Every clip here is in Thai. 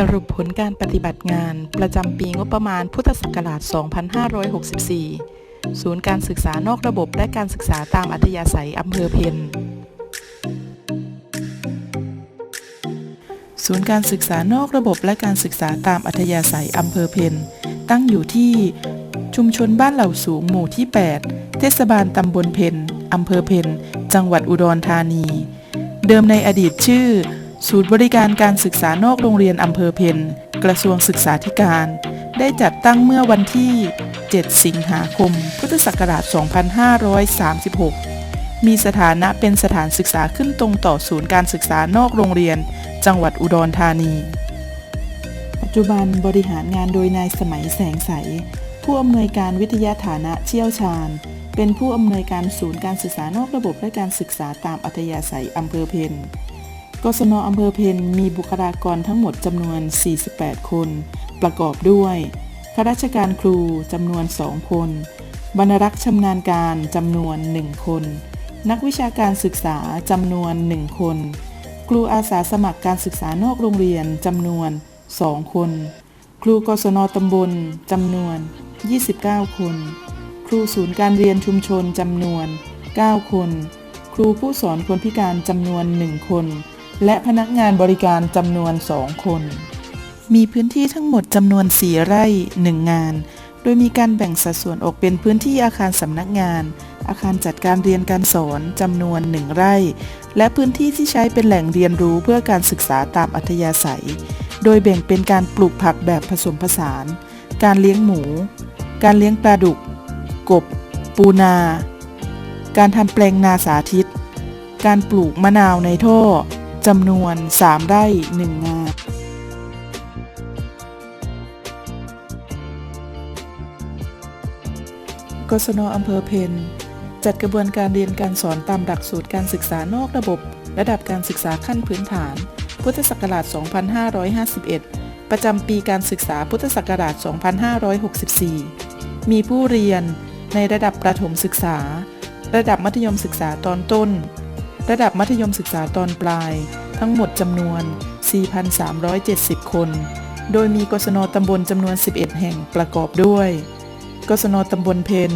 สรุปผลการปฏิบัติงาน ประจำปีงบประมาณพุทธศักราช 2564 ศูนย์การศึกษานอกระบบและการศึกษาตามอัธยาศัยอำเภอเพนศูนย์การศึกษานอกระบบและการศึกษาตามอัธยาศัยอำเภอเพนตั้งอยู่ที่ชุมชนบ้านเหล่าสูงหมู่ที่ 8 เทศบาลตำบลเพนอำเภอเพนจังหวัดอุดรธานี เดิมในอดีตชื่อ ศูนย์บริการการศึกษานอกโรงเรียนอำเภอเพนกระทรวงศึกษาธิการ ได้จัดตั้งเมื่อวันที่ 7 สิงหาคม พุทธศักราช 2536 มีสถานะเป็นสถานศึกษาขึ้นตรงต่อศูนย์การศึกษานอกโรงเรียน จังหวัดอุดรธานี ปัจจุบันบริหารงานโดยนายสมัยแสงใส ผู้อำนวยการวิทยาฐานะเชี่ยวชาญ เป็นผู้อำนวยการศูนย์การศึกษานอกระบบและการศึกษาตามอัธยาศัยอำเภอเพน กศนอำเภอเพนมีบุคลากรทั้งหมดจำนวน 48 คน ประกอบด้วยข้าราชการครูจำนวน 2 คน บรรณรักษ์ชำนาญการจำนวน 1 คน นักวิชาการศึกษาจำนวน 1 คน ครูอาสาสมัครการศึกษานอกโรงเรียนจำนวน 2 คน ครูกศนตำบลจำนวน 29 คน ครูศูนย์การเรียนชุมชนจำนวน 9 คน ครูผู้สอนคนพิการจำนวน 1 คน และพนักงานบริการจำนวน 2 คน มีพื้นที่ทั้งหมดจำนวน 4 ไร่ 1 งาน โดยมีการแบ่งสัดส่วนออกเป็นพื้นที่อาคารสำนักงาน อาคารจัดการเรียนการสอนจำนวน 1 ไร่ และพื้นที่ที่ใช้เป็นแหล่งเรียนรู้เพื่อการศึกษาตามอัธยาศัย โดยแบ่งเป็นการปลูกผักแบบผสมผสาน การเลี้ยงหมู การเลี้ยงปลาดุก กบ ปูนา การทำแปลงนาสาธิต การปลูกมะนาวในท่อ จำนวน 3 ไร่ 1 งานกศนอำเภอเพนจัดกระบวนการเรียนการสอนตามหลักสูตรการศึกษานอกระบบ ระดับการศึกษาขั้นพื้นฐาน พุทธศักราช 2551 ประจำปีการศึกษาพุทธศักราช 2564 มีผู้เรียนในระดับประถมศึกษา ระดับมัธยมศึกษาตอนต้น ระดับมัธยมศึกษาตอนปลาย ทั้งหมดจำนวน 4,370 คน โดยมีกศนตำบลจำนวน 11 แห่งประกอบด้วย กศนตำบลเพน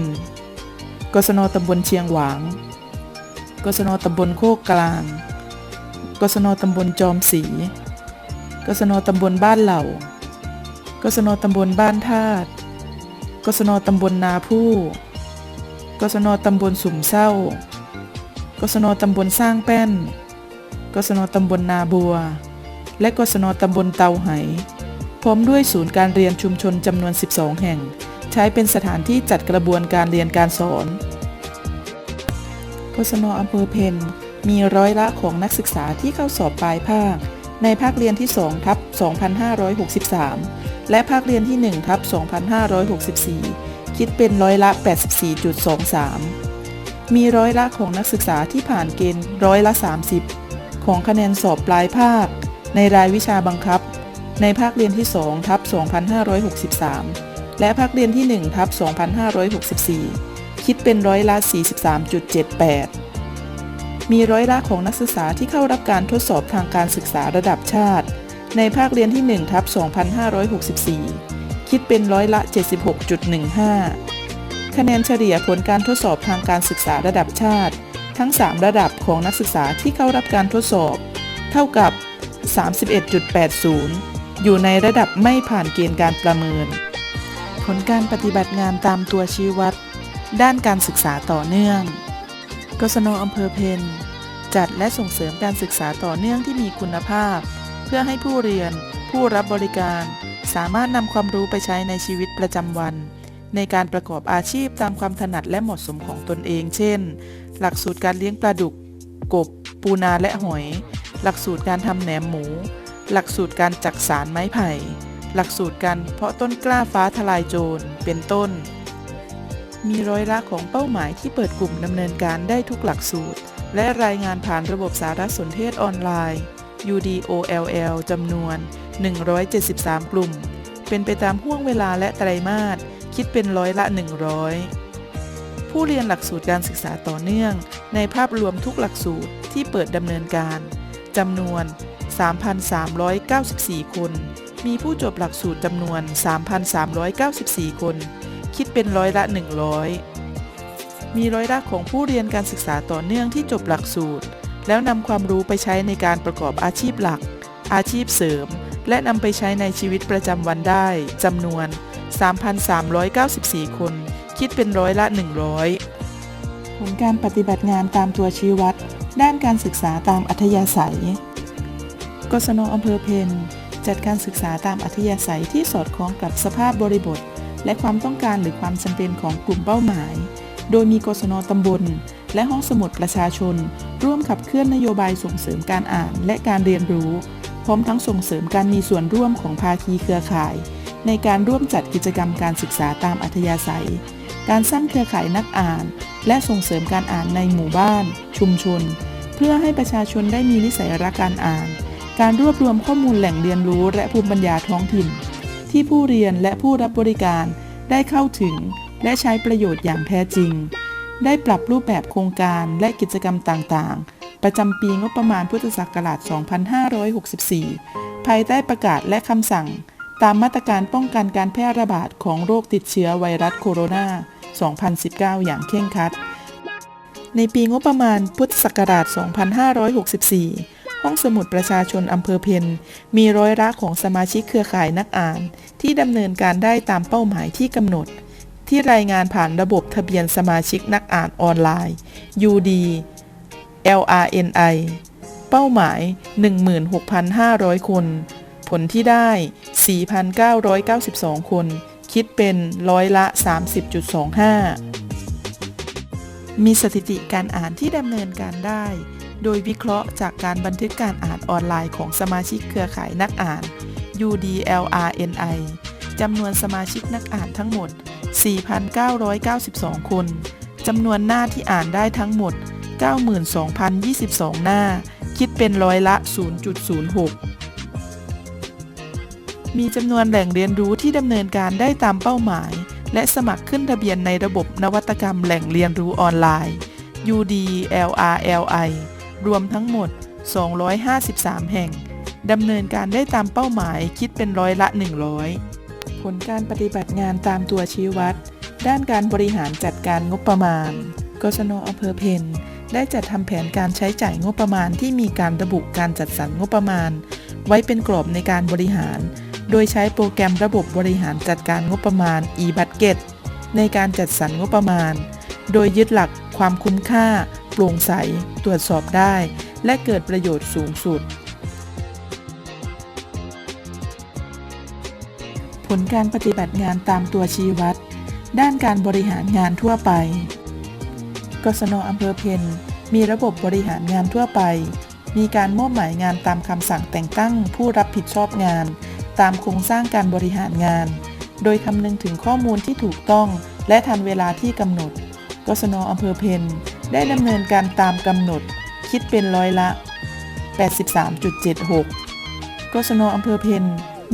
กศนตำบลเชียงหวาง กศนตำบลโคกกลาง กศนตำบลจอมศรี กศนตำบลบ้านเหล่า กศนตำบลบ้านธาตุกศนตำบลนาผู้ กศนตำบลสุ่มเศร้า กศนตำบลสร้างแป้น กศนตำบลนาบัว และกศนตำบลเตาไห พร้อมด้วยศูนย์การเรียนชุมชนจำนวน 12 แห่ง ใช้เป็นสถานที่จัดกระบวนการเรียนการสอน กศนอำเภอเพนมีร้อยละของนักศึกษาที่เข้าสอบปลายภาค ในภาคเรียนที่2ทับ2563 และภาคเรียนที่1ทับ2564 คิดเป็นร้อยละ 84.23 มีร้อยละของนักศึกษาที่ผ่านเกณฑ์ร้อยละ 30 ของคะแนนสอบปลายภาค ในรายวิชาบังคับ ในภาคเรียนที่2ทับ2563 และภาคเรียนที่1ทับ2564 คิดเป็นร้อยละ 43.78 มีร้อยละของนักศึกษาที่เข้ารับการทดสอบทางการศึกษาระดับชาติ ในภาคเรียนที่1ทับ2564 คิดเป็นร้อยละ 76.15 คะแนนเฉลี่ยผลการทดสอบทางการศึกษาระดับชาติ ทั้ง 3 ระดับของนักศึกษาที่เข้ารับการทดสอบ เท่ากับ 31.80 อยู่ในระดับไม่ผ่านเกณฑ์การประเมิน ผลการปฏิบัติงานตามตัวชี้วัด ด้านการศึกษาต่อเนื่อง กศนอำเภอเพนจัดและส่งเสริมการศึกษาต่อเนื่องที่มีคุณภาพ เพื่อให้ผู้เรียน ผู้รับบริการ สามารถนำความรู้ไปใช้ในชีวิตประจำวัน ในการประกอบอาชีพตามความถนัดและเหมาะสมของตนเอง เช่น หลักสูตรการเลี้ยงปลาดุก กบ ปูนาและหอย หลักสูตรการทำแหนมหมู หลักสูตรการจักสารไม้ไผ่ หลักสูตรการเพาะต้นกล้าฟ้าทลายโจร เป็นต้น มีร้อยละของเป้าหมายที่เปิดกลุ่มดำเนินการได้ทุกหลักสูตร และรายงานผ่านระบบสารสนเทศออนไลน์ UDOLL จำนวน 173 กลุ่ม เป็นไปตามห่วงเวลาและไตรมาส คิดเป็นร้อยละ 100 ผู้เรียนหลักสูตรการศึกษาต่อเนื่อง ในภาพรวมทุกหลักสูตรที่เปิดดำเนินการจำนวน 3,394 คน มีผู้จบหลักสูตรจำนวน 3,394 คน คิดเป็นร้อยละ 100 มีร้อยละของผู้เรียนการศึกษาต่อเนื่องที่จบหลักสูตร แล้วนำความรู้ไปใช้ในการประกอบอาชีพหลัก อาชีพเสริม และนำไปใช้ในชีวิตประจำวันได้จำนวน 3,394 คน คิดเป็นร้อยละ 100 ผลการปฏิบัติงานตามตัวชี้วัด ด้านการศึกษาตามอัธยาศัย กศนอำเภอเพนจัดการศึกษาตามอัธยาศัยที่สอดคล้องกับสภาพบริบท และความต้องการหรือความจำเป็นของกลุ่มเป้าหมาย โดยมีกศนตำบล และห้องสมุดประชาชน ร่วมขับเคลื่อนนโยบายส่งเสริมการอ่านและการเรียนรู้ พร้อมทั้งส่งเสริมการมีส่วนร่วมของภาคีเครือข่าย ในการร่วมจัดกิจกรรมการศึกษาตามอัธยาศัย การสร้างเครือข่ายนักอ่าน และส่งเสริมการอ่านในหมู่บ้าน ชุมชน เพื่อให้ประชาชนได้มีนิสัยรักการอ่าน การรวบรวมข้อมูลแหล่งเรียนรู้และภูมิปัญญาท้องถิ่น ที่ผู้เรียนและผู้รับบริการได้เข้าถึง และใช้ประโยชน์อย่างแท้จริง ได้ปรับรูปแบบโครงการและกิจกรรมต่างๆ ประจำปีงบประมาณพุทธศักราช 2564 ภายใต้ประกาศและคำสั่ง ตามมาตรการป้องกันการแพร่ระบาดของโรคติดเชื้อไวรัสโคโรนา 2019 อย่างเคร่งครัด ในปีงบประมาณพุทธศักราช 2564 ห้องสมุดประชาชนอำเภอเพนมีร้อยละของสมาชิกเครือข่ายนักอ่าน ที่ดำเนินการได้ตามเป้าหมายที่กำหนด ที่รายงานผ่านระบบทะเบียนสมาชิกนักอ่านออนไลน์ UD LRNI เป้าหมาย 16,500 คน ผลที่ได้ 4,992 คน คิดเป็นร้อยละ 30.25 มีสถิติการอ่านที่ดำเนินการได้ โดยวิเคราะห์จากการบันทึกการอ่านออนไลน์ของสมาชิกเครือข่ายนักอ่าน UDLRNI จำนวนสมาชิกนักอ่านทั้งหมด 4,992 คน จำนวนหน้าที่อ่านได้ทั้งหมด 92,022 หน้า คิดเป็นร้อยละ 0.06 มีจำนวนแหล่งเรียนรู้ที่ดำเนินการได้ตามเป้าหมาย และสมัครขึ้นทะเบียนในระบบนวัตกรรมแหล่งเรียนรู้ออนไลน์ UDLRLI รวมทั้งหมด 253 แห่ง ดำเนินการได้ตามเป้าหมายคิดเป็นร้อยละ 100 ผลการปฏิบัติงานตามตัวชี้วัด ด้านการบริหารจัดการงบประมาณ กศนอำเภอเพนได้จัดทำแผนการใช้จ่ายงบประมาณที่มีการระบุการจัดสรรงบประมาณ ไว้เป็นกรอบในการบริหาร โดยใช้โปรแกรมระบบบริหารจัดการงบประมาณ e-budget ในการจัดสรรงบประมาณ โดยยึดหลักความคุ้มค่า โปร่งใส ตรวจสอบได้ และเกิดประโยชน์สูงสุด ผลการปฏิบัติงานตามตัวชี้วัด ด้านการบริหารงานทั่วไป กศนอำเภอเพนมีระบบบริหารงานทั่วไป มีการมอบหมายงานตามคำสั่งแต่งตั้งผู้รับผิดชอบงาน ตามโครงสร้างการบริหารงาน โดยคำนึงถึงข้อมูลที่ถูกต้องและทันเวลาที่กำหนดกศนอำเภอเพนได้ดำเนินการตามกำหนด คิดเป็นร้อยละ 83.76กศนอำเภอเพน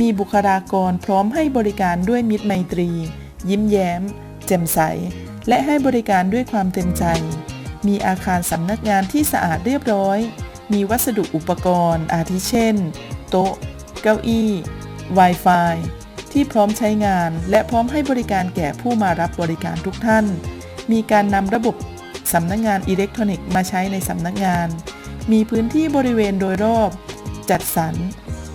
มีบุคลากรพร้อมให้บริการด้วยมิตรไมตรี ยิ้มแย้ม แจ่มใส และให้บริการด้วยความเต็มใจ มีอาคารสำนักงานที่สะอาดเรียบร้อย มีวัสดุอุปกรณ์ อาทิเช่น โต๊ะ เก้าอี้ Wi-Fi ที่พร้อมใช้งาน และพร้อมให้บริการแก่ผู้มารับบริการทุกท่าน มีการนำระบบสำนักงานอิเล็กทรอนิกส์มาใช้ในสำนักงาน มีพื้นที่บริเวณโดยรอบ จัดสรร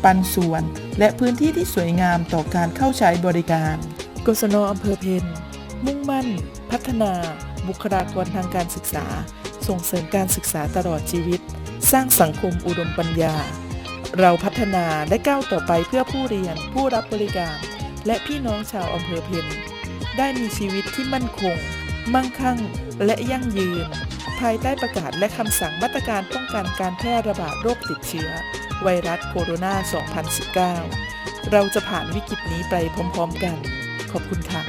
ปันส่วน และพื้นที่ที่สวยงามต่อการเข้าใช้บริการ กศนอำเภอเพนมุ่งมั่น พัฒนา บุคลากรทางการศึกษา ส่งเสริมการศึกษาตลอดชีวิต สร้างสังคมอุดมปัญญา เราพัฒนาและก้าวต่อไปเพื่อผู้เรียน ผู้รับบริการ และพี่น้องชาวอำเภอเพนได้มีชีวิตที่มั่นคง มั่งคั่ง และยั่งยืน ภายใต้ประกาศและคำสั่งมาตรการป้องกันการแพร่ระบาดโรคติดเชื้อ ไวรัสโคโรนา 2019 เราจะผ่านวิกฤตนี้ไปพร้อมๆกัน ขอบคุณค่ะ